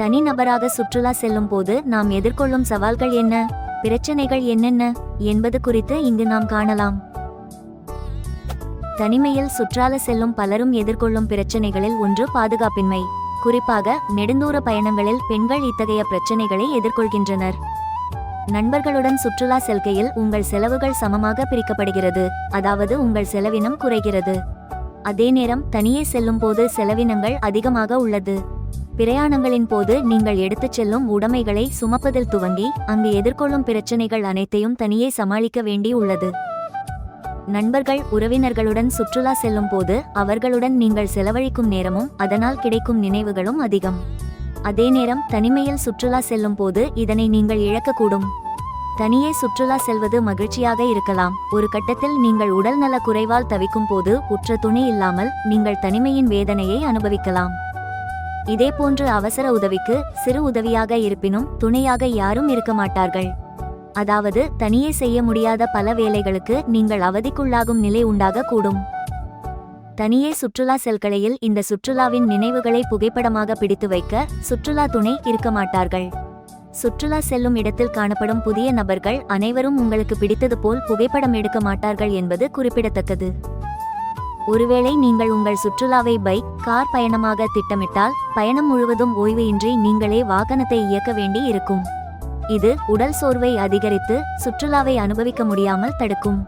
தனிநபராக சுற்றுலா செல்லும் போது நாம் எதிர்கொள்ளும் சவால்கள் என்ன? பிரச்சனைகள் என்னென்ன? என்பது குறித்து இங்கு நாம் காணலாம். தனிமையில் சுற்றால செல்லும் பலரும் எதிர்கொள்ளும் பிரச்சனைகளில் ஒன்று பாதுகாப்பின்மை. குறிப்பாக நெடுந்தூர பயணங்களில் பெண்கள் இத்தகைய பிரச்சனைகளை எதிர்கொள்கின்றனர். நண்பர்களுடன் சுற்றுலா செல்கையில் உங்கள் செலவுகள் சமமாக பிரிக்கப்படுகிறது. அதாவது உங்கள் செலவினம் குறைகிறது. அதே நேரம் தனியே செல்லும் போது செலவினங்கள் அதிகமாக உள்ளது. பிரயாணங்களின் போது நீங்கள் எடுத்துச் செல்லும் உடைமைகளை சுமப்பதில் துவங்கி அங்கு எதிர்கொள்ளும் பிரச்சனைகள் அனைத்தையும் தனியே சமாளிக்க வேண்டி உள்ளது. நண்பர்கள் உறவினர்களுடன் சுற்றுலா செல்லும் போது அவர்களுடன் நீங்கள் செலவழிக்கும் நேரமும் அதனால் கிடைக்கும் நினைவுகளும் அதிகம். அதே நேரம் தனிமையில் சுற்றுலா செல்லும் போது இதனை நீங்கள் இழக்கக்கூடும். தனியே சுற்றுலா செல்வது மகிழ்ச்சியாக இருக்கலாம். ஒரு கட்டத்தில் நீங்கள் உடல்நல குறைவால் தவிக்கும் போது உற்ற துணை இல்லாமல் நீங்கள் தனிமையின் வேதனையை அனுபவிக்கலாம். இதேபோன்று அவசர உதவிக்கு சிறு உதவியாக இருப்பினும் துணையாக யாரும் இருக்க மாட்டார்கள். அதாவது தனியே செய்ய முடியாத பல வேலைகளுக்கு நீங்கள் அவதிக்குள்ளாகும் நிலை உண்டாக கூடும் தனியே சுற்றுலா செல்களையில் இந்த சுற்றுலாவின் நினைவுகளை புகைப்படமாக பிடித்து வைக்க சுற்றுலா துணை இருக்க மாட்டார்கள். சுற்றுலா செல்லும் இடத்தில் காணப்படும் புதிய நபர்கள் அனைவரும் உங்களுக்கு பிடித்தது போல் புகைப்படம் எடுக்க மாட்டார்கள் என்பது குறிப்பிடத்தக்கது. ஒருவேளை நீங்கள் உங்கள் சுற்றுலாவை பைக் கார் பயணமாக திட்டமிட்டால் பயணம் முழுவதும் ஓய்வு இன்றி நீங்களே வாகனத்தை இயக்க வேண்டி இருக்கும். இது உடல் சோர்வை அதிகரித்து சுற்றுலாவை அனுபவிக்க முடியாமல் தடுக்கும்.